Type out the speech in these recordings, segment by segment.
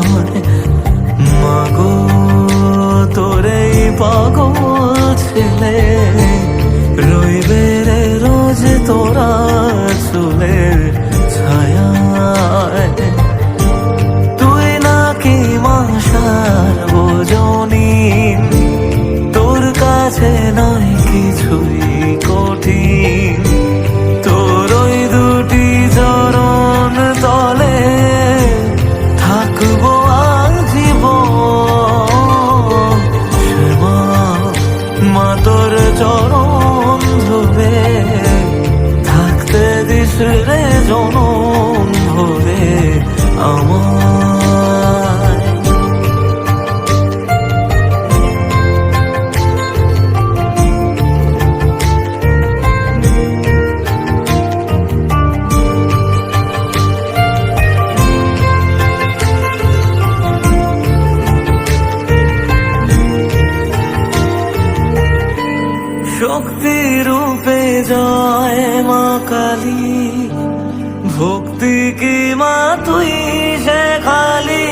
আমার। মাগো তোরে পাগল ছেলে। রে জনম। ভরে আমায় শক্তি রূপে জয় মা কালী। ভক্তি কি মা তুই সে খালি?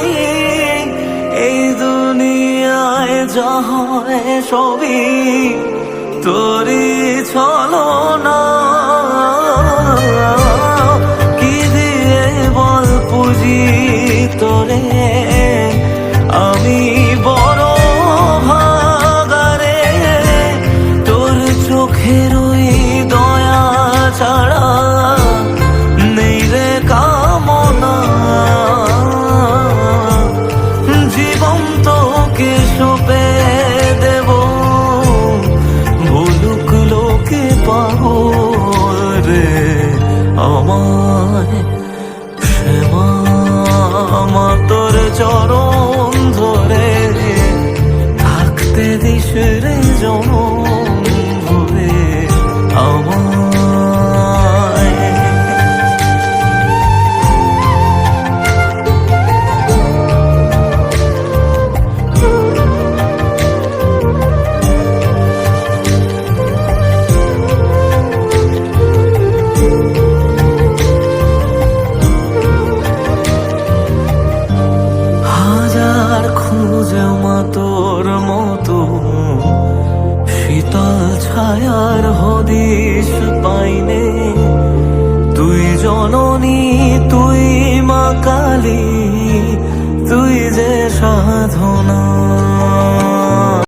এই দুনিয়ায় যহ সবই তোরই ছলো না রে আমায় শ্যামা তোর চরণ ছায়ার পাইনে তুই জননী তুই মা কালী তুই যে সাধনা।